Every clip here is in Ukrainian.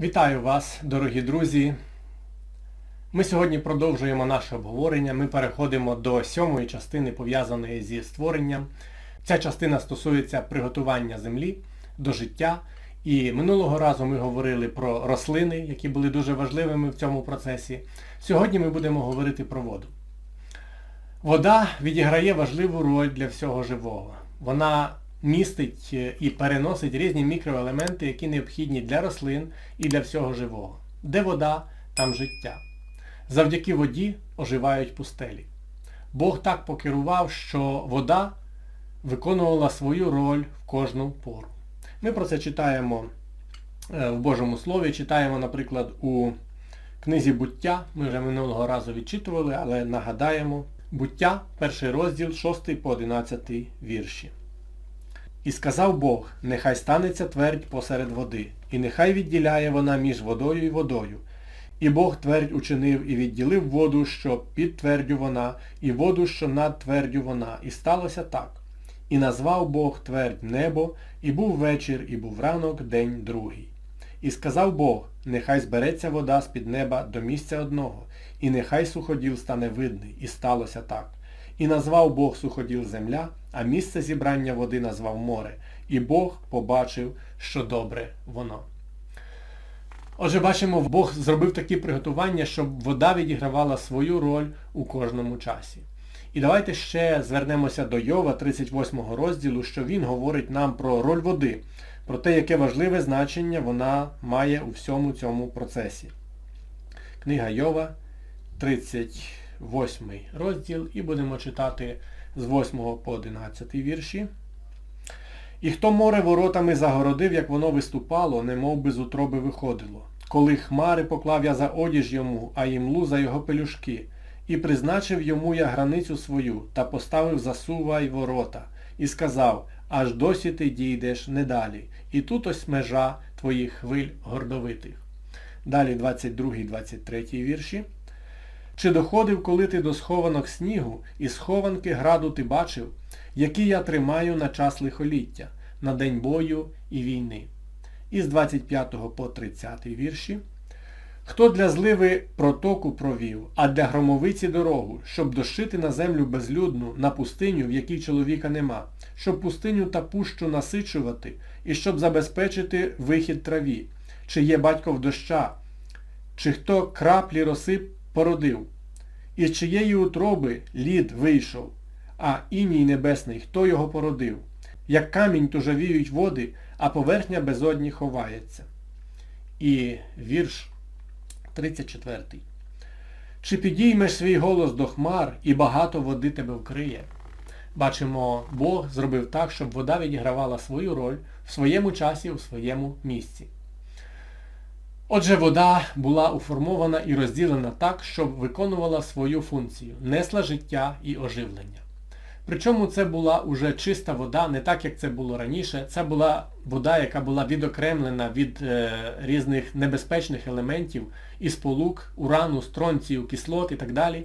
Вітаю вас, дорогі друзі. Ми сьогодні продовжуємо наше обговорення. Ми переходимо до сьомої частини, пов'язаної зі створенням. Ця частина стосується приготування землі до життя. І минулого разу ми говорили про рослини, які були дуже важливими в цьому процесі. Сьогодні ми будемо говорити про воду. Вода відіграє важливу роль для всього живого. Вона містить е, і переносить різні мікроелементи, які необхідні для рослин і для всього живого. Де вода, там життя. Завдяки воді оживають пустелі. Бог так покерував, що вода виконувала свою роль в кожну пору. Ми про це читаємо е, в Божому Слові, читаємо, наприклад, у книзі буття. Ми вже минулого разу відчитували, але нагадаємо. Буття, перший розділ, 6 по 11 вірші. І сказав Бог, нехай станеться твердь посеред води, і нехай відділяє вона між водою і водою. І Бог твердь учинив і відділив воду, що під твердю вона, і воду, що над твердю вона. І сталося так. І назвав Бог твердь небо, і був вечір, і був ранок, день другий. І сказав Бог, нехай збереться вода з-під неба до місця одного, і нехай суходіл стане видний, і сталося так. І назвав Бог суходіл земля, а місце зібрання води назвав море. І Бог побачив, що добре воно. Отже, бачимо, Бог зробив такі приготування, щоб вода відігравала свою роль у кожному часі. І давайте ще звернемося до Йова 38 розділу, що він говорить нам про роль води, про те, яке важливе значення вона має у всьому цьому процесі. Книга Йова, 38 розділ, і будемо читати з 8 по 11 вірші. І хто море воротами загородив, як воно виступало, немов би з утроби виходило. Коли хмари поклав я за одіж йому, а імлу за його пелюшки, і призначив йому я границю свою, та поставив засува й ворота, і сказав, аж досі ти дійдеш не далі, і тут ось межа твоїх хвиль гордовитих. Далі 22-23 вірші. Чи доходив, коли ти до схованок снігу, і схованки граду ти бачив, які я тримаю на час лихоліття, на день бою і війни. Із 25 по 30 вірші. Хто для зливи протоку провів, а для громовиці дорогу, щоб дощити на землю безлюдну, на пустиню, в якій чоловіка нема, щоб пустиню та пущу насичувати, і щоб забезпечити вихід траві, чи є батько в доща, чи хто краплі роси породив, із чиєї утроби лід вийшов, а іній небесний, хто його породив, як камінь тужавіють води, а поверхня безодні ховається. І вірш 34. Чи підіймеш свій голос до хмар і багато води тебе вкриє? Бачимо, Бог зробив так, щоб вода відігравала свою роль в своєму часі, у своєму місці. Отже, вода була уформована і розділена так, щоб виконувала свою функцію, несла життя і оживлення. Причому це була уже чиста вода, не так, як це було раніше. Це була вода, яка була відокремлена від е, різних небезпечних елементів і сполук, урану, стронцію, кислот і так далі.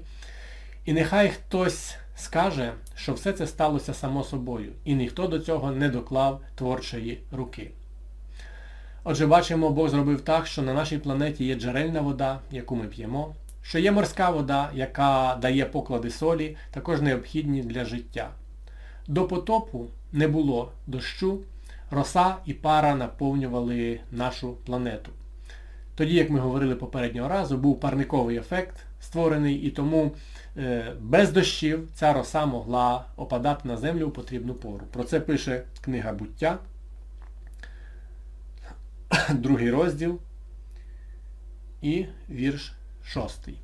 І нехай хтось скаже, що все це сталося само собою, і ніхто до цього не доклав творчої руки. Отже, бачимо, Бог зробив так, що на нашій планеті є джерельна вода, яку ми п'ємо, що є морська вода, яка дає поклади солі, також необхідні для життя. До потопу не було дощу, роса і пара наповнювали нашу планету. Тоді, як ми говорили попереднього разу, був парниковий ефект створений, і тому е, без дощів ця роса могла опадати на землю у потрібну пору. Про це пише книга буття, другий розділ і вірш шостий.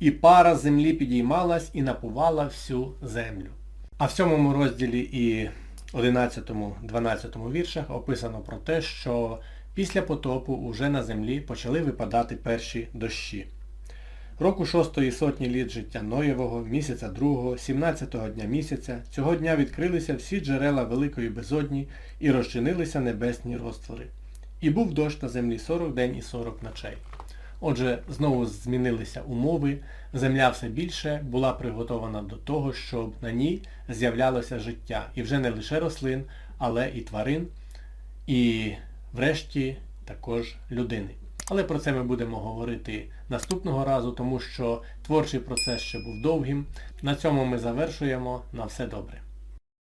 І пара землі підіймалась і напувала всю землю. А в сьомому розділі і 11-12 віршах описано про те, що після потопу уже на землі почали випадати перші дощі. Року шостої сотні літ життя Ноєвого, місяця другого, 17-го дня місяця, цього дня відкрилися всі джерела великої безодні і розчинилися небесні розтвори. І був дощ на землі 40 день і 40 ночей. Отже, знову змінилися умови, земля все більше була приготована до того, щоб на ній з'являлося життя. І вже не лише рослин, але і тварин. І врешті також людини. Але про це ми будемо говорити наступного разу, тому що творчий процес ще був довгим. На цьому ми завершуємо. На все добре.